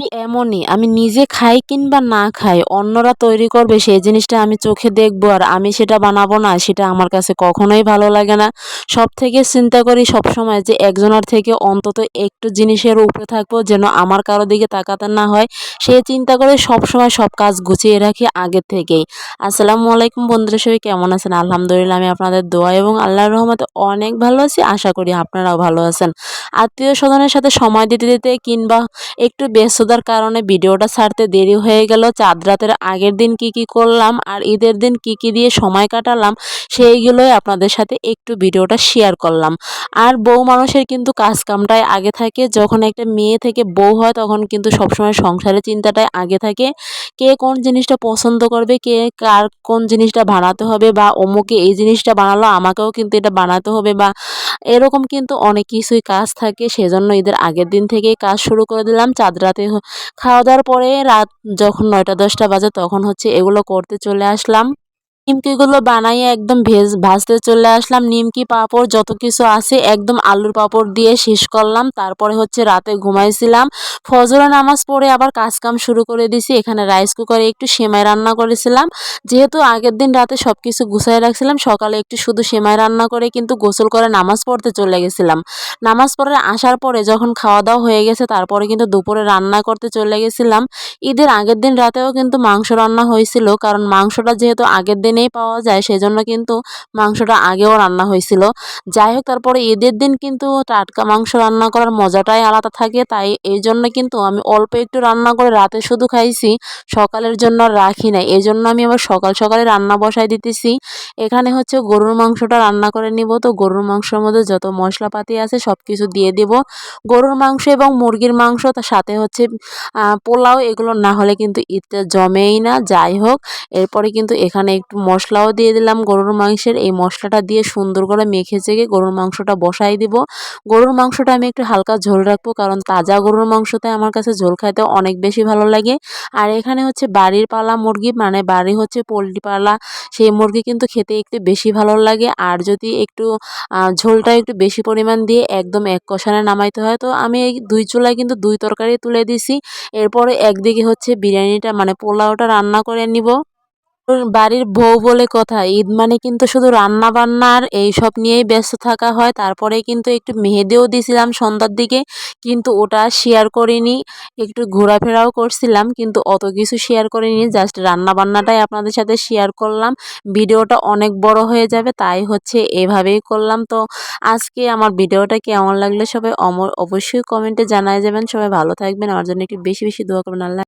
আমি এমনই, আমি নিজে খাই কিংবা না খাই, অন্যরা তৈরি করবে, সেই জিনিসটা আমি চোখে দেখব আর আমি সেটা বানাবো না, সেটা আমার কাছে কখনোই ভালো লাগে না। সব থেকে চিন্তা করি সব সময় যে একজনের থেকে অন্তত একটু জিনিসের উপরে থাকব যেন আমার কারও দিকে তাকাতে না হয়, সে চিন্তা করে সব সময় সব কাজ গুছিয়ে রাখি আগের থেকেই। আসসালামু আলাইকুম বন্ধুরা, সবাই কেমন আছেন? আলহামদুলিল্লাহ, আমি আপনাদের দোয়া এবং আল্লাহর রহমতে অনেক ভালো আছি, আশা করি আপনারাও ভালো আছেন। আত্মীয় স্বজনের সাথে সময় দিতে দিতে কিংবা একটু ব্যস্ততার কারণে ভিডিওটা ছাড়তে দেরি হয়ে গেল। চাঁদ রাতের আগের দিন কি কি করলাম আর ঈদের দিন কি কি দিয়ে সময় কাটালাম, সেইগুলোই আপনাদের সাথে একটু ভিডিওটা শেয়ার করলাম। আর বউ মানুষের কিন্তু কাজ কামটাই আগে থাকে। যখন একটা মেয়ে থেকে বউ হয়, তখন কিন্তু সবসময় সংসারের চিন্তাটাই আগে থাকে। কে কোন জিনিসটা পছন্দ করবে, কে কার কোন জিনিসটা বানাতে হবে বা অমুকে এই জিনিসটা বানালো, আমাকেও কিন্তু এটা বানাতে হবে বা এরকম কিন্তু অনেক কিছুই কাজ থাকে। সেজন্য ঈদের আগের দিন থেকেই কাজ শুরু করে দিলাম। চাঁদ রাতে খাওয়া দাওয়ার পরে রাত যখন নয়টা দশটা বাজে তখন হচ্ছে এগুলো করতে চলে আসলাম। নিমকিগুলো বানাইয়ে একদম ভেজ, ভাজতে চলে আসলাম। নিমকি পাঁপড় যত কিছু আছে একদম আলুর পাঁপড় দিয়ে শেষ করলাম। তারপরে হচ্ছে রাতে ঘুমাইছিলাম। ফজরে নামাজ পড়ে আবার কাজকাম শুরু করে দিছি। এখানে রাইস কুকারে একটু সেমাই রান্না করেছিলাম। যেহেতু আগের দিন রাতে সব কিছু গুছাই রাখছিলাম, সকালে একটু শুধু সেমাই রান্না করে কিন্তু গোসল করে নামাজ পড়তে চলে গেছিলাম। নামাজ পড়ে আসার পরে যখন খাওয়া দাওয়া হয়ে গেছে, তারপরে কিন্তু দুপুরে রান্না করতে চলে গেছিলাম। ঈদের আগের দিন রাতেও কিন্তু মাংস রান্না হয়েছিল, কারণ মাংসটা যেহেতু আগের দিনেই পাওয়া যায়, সেজন্য কিন্তু মাংসটা আগেও রান্না হয়েছিল। যাই হোক, তারপরে ঈদের দিন কিন্তু টাটকা মাংস রান্না করার মজাটাই আলাদা থাকে, তাই এই জন্য কিন্তু আমি অল্প একটু রান্না করে রাতে শুধু খাইছি, সকালের জন্য রাখি নাই। এই জন্য আমি আবার সকাল সকালে রান্না বসাই দিতেছি। এখানে হচ্ছে গরুর মাংসটা রান্না করে নিব, তো গরুর মাংসের মধ্যে যত মশলাপাতি আছে সব কিছু দিয়ে দিব। গরুর মাংস এবং মুরগির মাংস, তার সাথে হচ্ছে পোলাও, এগুলো না হলে কিন্তু ঈদটা জমেই না। যাই হোক, এরপরে কিন্তু এখানে একটু মশলাও দিয়ে দিলাম গরুর মাংসের। এই মশলাটা দিয়ে সুন্দর করে মেখে চেখে গরুর মাংসটা বসাই দিব। গরুর মাংসটা আমি একটু হালকা ঝোল রাখব কারণ তাজা গরুর মাংসতে আমার কাছে ঝোল খাইতে অনেক বেশি ভালো লাগে। আর এখানে হচ্ছে বাড়ির পালা মুরগি মানে বাড়ি হচ্ছে পোলট্রি পালা, সেই মুরগি কিন্তু খেতে একটু বেশি ভালো লাগে। আর যদি একটু ঝোলটা একটু বেশি পরিমাণ দিয়ে একদম এক কষানে নামাইতে হয়, তো আমি এই দুই চুলায় কিন্তু দুই তরকারি তুলে দিছি। এরপরে একদিকে হচ্ছে বিরিয়ানিটা মানে পোলাওটা রান্না করে নিব। বাড়ির বউ বলে কথা। ঈদ মানে কিন্তু শুধু রান্না বান্নার এইসব নিয়েই ব্যস্ত থাকা হয়। তারপরে কিন্তু একটু মেহেদিও দিয়েছিলাম সন্ধ্যার দিকে, কিন্তু ওটা শেয়ার করিনি। একটু ঘোরাফেরাও করছিলাম, কিন্তু অত কিছু শেয়ার করিনি। জাস্ট রান্না বান্নাটাই আপনাদের সাথে শেয়ার করলাম। ভিডিওটা অনেক বড় হয়ে যাবে, তাই হচ্ছে এভাবেই করলাম। তো আজকে আমার ভিডিওটা কেমন লাগলে সবাই অমর অবশ্যই কমেন্টে জানায় যাবেন। সবাই ভালো থাকবেন। আমার জন্য একটু বেশি বেশি দোয়া করবেন আল্লাহ